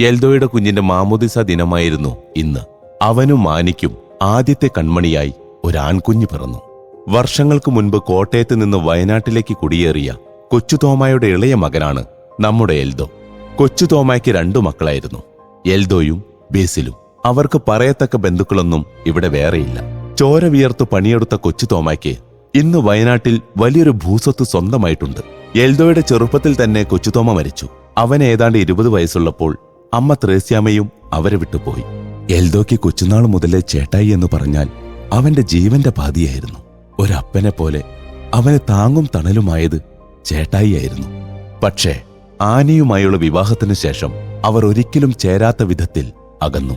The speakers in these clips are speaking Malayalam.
എൽദോയുടെ കുഞ്ഞിന്റെ മാമോദിസ ദിനമായിരുന്നു ഇന്ന്. അവനും മാനിക്കും ആദ്യത്തെ കൺമണിയായി ഒരാൺകുഞ്ഞ് പിറന്നു. വർഷങ്ങൾക്ക് മുൻപ് കോട്ടയത്ത് നിന്ന് വയനാട്ടിലേക്ക് കുടിയേറിയ കൊച്ചു തോമായുടെ ഇളയ മകനാണ് നമ്മുടെ എൽദോ. കൊച്ചു തോമായ്ക്ക് രണ്ടു മക്കളായിരുന്നു. എൽദോയും ബേസിലും. അവർക്ക് പറയത്തക്ക ബന്ധുക്കളൊന്നും ഇവിടെ വേറെയില്ല. ചോര വിയർത്തു പണിയെടുത്ത കൊച്ചു തോമായ്ക്ക് ഇന്ന് വയനാട്ടിൽ വലിയൊരു ഭൂസ്വത്ത് സ്വന്തമായിട്ടുണ്ട്. എൽദോയുടെ ചെറുപ്പത്തിൽ തന്നെ കൊച്ചുതോമ മരിച്ചു. അവൻ ഏതാണ്ട് ഇരുപത് വയസ്സുള്ളപ്പോൾ അമ്മ ത്രേസ്യാമയും അവരെ വിട്ടുപോയി. എൽദോയ്ക്ക് കൊച്ചുനാൾ മുതലേ ചേട്ടായി എന്ന് പറഞ്ഞാൽ അവന്റെ ജീവന്റെ പാതിയായിരുന്നു. ഒരപ്പനെ പോലെ അവന് താങ്ങും തണലുമായത് ചേട്ടായിയായിരുന്നു. പക്ഷേ ആനയുമായുള്ള വിവാഹത്തിനു ശേഷം അവർ ഒരിക്കലും ചേരാത്ത വിധത്തിൽ അകന്നു.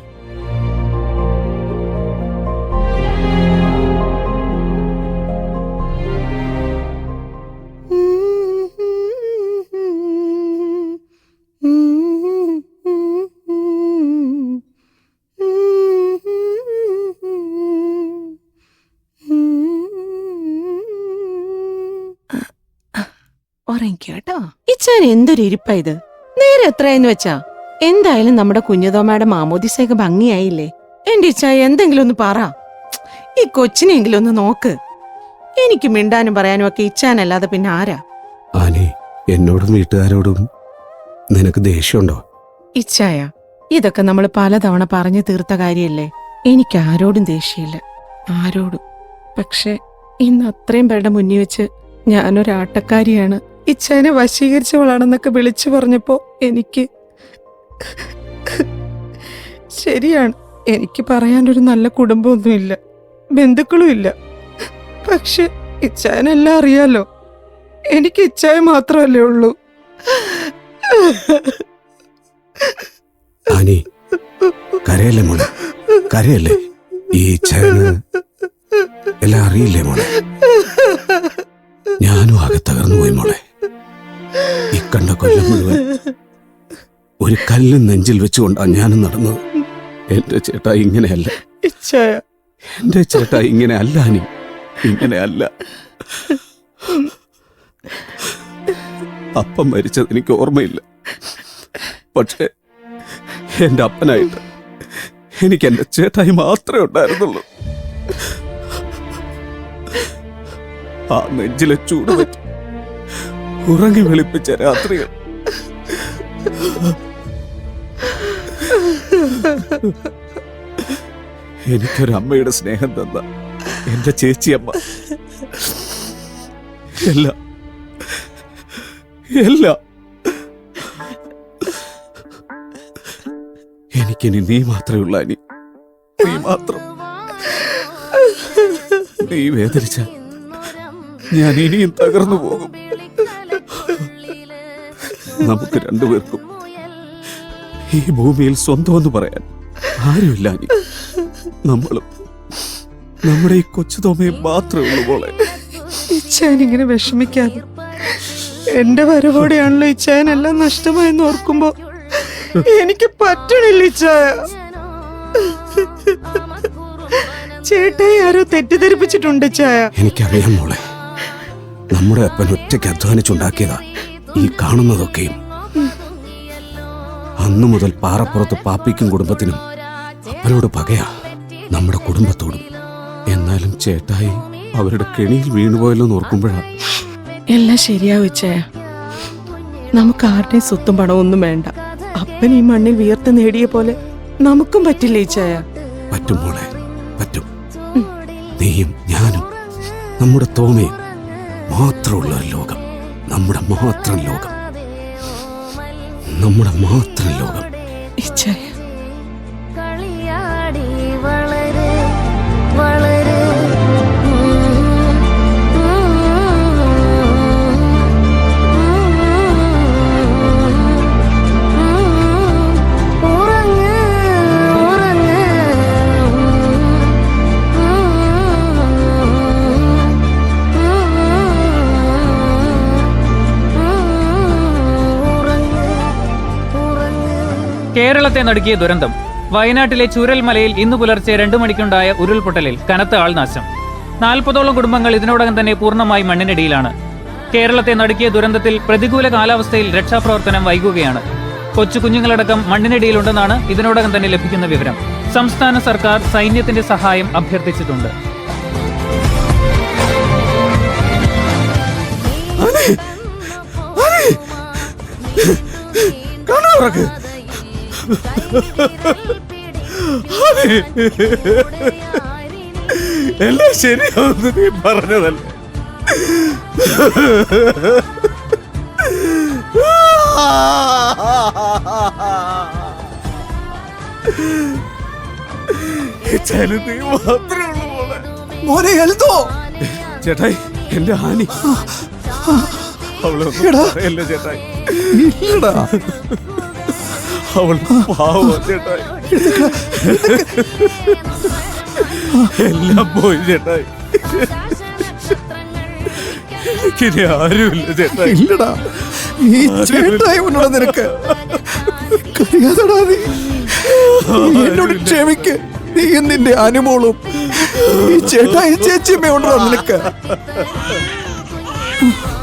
ഉറങ്ങിക്കോ കേട്ടോ. ഇച്ചാൻ എന്തൊരു ഇരിപ്പാ ഇത്? നേരെ എത്രയെന്ന് വെച്ചാ എന്തായാലും നമ്മുടെ കുഞ്ഞുതോമയുടെ മാമോദിസയൊക്കെ ഭംഗിയായില്ലേ? എന്റെ ഇച്ചായ എന്തെങ്കിലും ഒന്ന് പറ. ഈ കൊച്ചിനെങ്കിലും ഒന്ന് നോക്ക്. എനിക്ക് മിണ്ടാനും പറയാനും ഒക്കെ ഇച്ചാനല്ലാതെ പിന്നെ ആരാ? ആനി എന്നോടും വീട്ടുകാരോടും നിനക്ക് ദേഷ്യമുണ്ടോ? ഇച്ചായ ഇതൊക്കെ നമ്മൾ പലതവണ പറഞ്ഞു തീർത്ത കാര്യല്ലേ? എനിക്ക് ആരോടും ദേഷ്യമില്ല. ആരോടും. പക്ഷെ ഇന്ന് അത്രയും പേരുടെ മുന്നിൽ വെച്ച് ഞാനൊരാട്ടക്കാരിയാണ്. ഇച്ചായനെ വശീകരിച്ചവളാണെന്നൊക്കെ വിളിച്ചു പറഞ്ഞപ്പോ എനിക്ക് ശരിയാണ്. എനിക്ക് പറയാനൊരു നല്ല കുടുംബമൊന്നുമില്ല. ബന്ധുക്കളും ഇല്ല. പക്ഷെ ഇച്ചായനെല്ലാം അറിയാലോ. എനിക്ക് ഇച്ചായ മാത്രമല്ലേ ഉള്ളൂ. ആനി കരയല്ലേ മോളെ? കരയല്ലേ? ഈ ചേന് എല്ലാം അറിയില്ലേ മോളെ? ഞാനും ആകെ തകർന്നു പോയി മോളെ. കണ്ട കൊല്ലം മുഴുവൻ ഒരു കല്ല് നെഞ്ചിൽ വെച്ചുകൊണ്ടാ ഞാനും നടന്നത്. എന്റെ ചേട്ടാ ഇങ്ങനെയല്ല. എന്റെ ചേട്ടാ ഇങ്ങനെ അല്ല നീ ഇങ്ങനെ അല്ല അപ്പം മരിച്ചത് എനിക്ക് ഓർമ്മയില്ല. പക്ഷേ എന്റെ അപ്പനായിട്ട് എനിക്ക് എന്റെ ചേട്ടായി മാത്രമേ ഉണ്ടായിരുന്നുള്ളൂ. ആ നെഞ്ചിലെ ചൂട് പറ്റി ഉറങ്ങി വെളുപ്പിച്ച രാത്രികൾ എനിക്കൊരു അമ്മയുടെ സ്നേഹം തന്ന എന്റെ ചേച്ചിയമ്മ. എല്ലാം. എല്ലാം. എനിക്കിനി നീ മാത്രമേ ഉള്ളൂ അനി. നീ മാത്രം. നീ വേദനിച്ച ഞാൻ ഇനിയും തകർന്നു പോകും. നമുക്ക് രണ്ടുപേർക്കും ഈ ഭൂമിയിൽ സ്വന്തമെന്ന് പറയാൻ ആരുമില്ല നമ്മളും നമ്മുടെ ഈ കൊച്ചു തോമയും മാത്രമേ ഉള്ളൂ പോളെ ഇങ്ങനെ വിഷമിക്കാതെ. എന്റെ വരവോടെയാണല്ലോ ഇച്ചായൻ എല്ലാം നഷ്ടമായെന്ന് ഓർക്കുമ്പോ എനിക്ക് പറ്റണില്ല ഇച്ചായ ചേട്ടായി ആരോ തെറ്റിദ്ധരിപ്പിച്ചിട്ടുണ്ട് ചായ എനിക്കറിയാം മോളെ. നമ്മുടെ അപ്പൻ ഒറ്റയ്ക്ക് അധ്വാനിച്ചുണ്ടാക്കിയതാ. ഈ കാണുന്നതൊക്കെയും അന്നു മുതൽ പാറപ്പുറത്ത് പാപ്പിക്കും കുടുംബത്തിനും അപ്പനോട് പകയാ നമ്മുടെ കുടുംബത്തോടും. എന്നാലും ചേട്ടായി അവരുടെ കെണിയിൽ വീണുപോയല്ലോ ഓർക്കുമ്പോഴാ. എല്ലാം ശരിയാവും ഇച്ചായ നമുക്ക് ആരുടെയും സ്വത്തും പണവും ഒന്നും വേണ്ട. അപ്പൻ ഈ മണ്ണിൽ വിയർത്ത് നേടിയ പോലെ നമുക്കും പറ്റില്ല ഇച്ചായ പറ്റും മോളെ പറ്റും. നീയും ഞാനും നമ്മുടെ തോമയും മാത്രമുള്ള ഒരു ലോകം. നമ്മുടെ മാത്രം ലോകം. നമ്മുടെ മാത്രം ലോകം. കളിയാടി വളര് കേരളത്തെ നടുക്കിയ ദുരന്തം. വയനാട്ടിലെ ചൂരൽമലയിൽ ഇന്ന് പുലർച്ചെ രണ്ടു മണിക്കുണ്ടായ ഉരുൾപൊട്ടലിൽ കനത്ത ആൾനാശം നാൽപ്പതോളം കുടുംബങ്ങൾ ഇതിനോടകം തന്നെ പൂർണമായി മണ്ണിനടിയിലാണ്. കേരളത്തെ നടുക്കിയ ദുരന്തത്തിൽ പ്രതികൂല കാലാവസ്ഥയിൽ രക്ഷാപ്രവർത്തനം വൈകുകയാണ്. കൊച്ചു കുഞ്ഞുങ്ങളടക്കം മണ്ണിനടിയിലുണ്ടെന്നാണ് ഇതിനോടകം തന്നെ ലഭിക്കുന്ന വിവരം. സംസ്ഥാന സർക്കാർ സൈന്യത്തിന്റെ സഹായം അഭ്യർത്ഥിച്ചിട്ടുണ്ട്. എല്ലാം ശരിയാവുന്നു നീ പറഞ്ഞതല്ല? നീ മാത്രമേ ഉള്ളൂ മോളെ. മോനെ എൽദോ ചേട്ടായി എന്റെ ഹാനി അവളൊന്നും പറയല്ല ചേട്ടായി ഇല്ലടാ. അവൾ പാവ ചേട്ടായി. എല്ലാം പോയി ചേട്ടായി. എനിക്കിനി ആരുമില്ല ചേട്ടായി. ഇല്ലടാ. ഈ ചേട്ടായി ഉന്നട നിനക്ക്. കരയാതെടാ നീ. നീ എന്നോട് ക്ഷമിക്ക്. നീയും നിന്റെ അനുമോളും. ഈ ചേട്ടായി ചേച്ചിയമ്മ ഉണ്ടോ നിനക്ക്.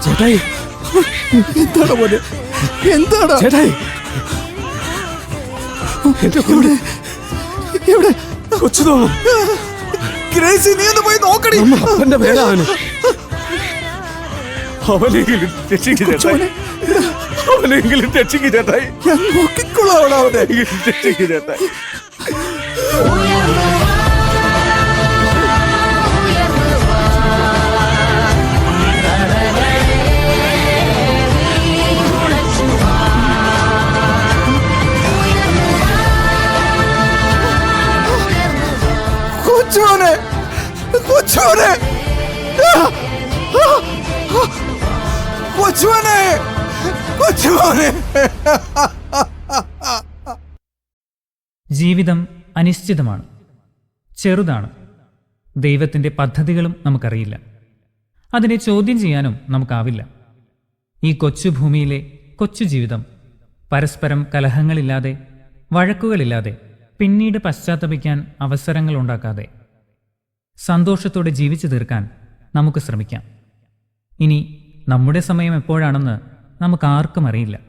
ചേട്ടായി. എന്താണ് എന്താണ് ചേട്ടായി. കൊച്ചു തോന്നും ഗ്രേസി നീ ഒന്ന് പോയി നോക്കടി. അപ്പന്റെ പേരാണ് അവനെങ്കിലും രക്ഷിക്ക് ചേട്ടായി. അവനെങ്കിലും രക്ഷിക്ക് ചേട്ടായി. ഞാൻ അവനെ രക്ഷിക്ക് ചേട്ടായി. കൊച്ചുമോനെ കൊച്ചോനെ. കൊച്ചുമോനെ കൊച്ചുമോനെ ജീവിതം അനിശ്ചിതമാണ്. ചെറുതാണ്. ദൈവത്തിന്റെ പദ്ധതികളും നമുക്കറിയില്ല. അതിനെ ചോദ്യം ചെയ്യാനും നമുക്കാവില്ല. ഈ കൊച്ചു ഭൂമിയിലെ കൊച്ചു ജീവിതം പരസ്പരം കലഹങ്ങളില്ലാതെ വഴക്കുകളില്ലാതെ പിന്നീട് പശ്ചാത്തപിക്കാൻ അവസരങ്ങളുണ്ടാക്കാതെ സന്തോഷത്തോടെ ജീവിച്ചു തീർക്കാൻ നമുക്ക് ശ്രമിക്കാം. ഇനി നമ്മുടെ സമയം എപ്പോഴാണെന്ന് നമുക്ക് ആർക്കും അറിയില്ല.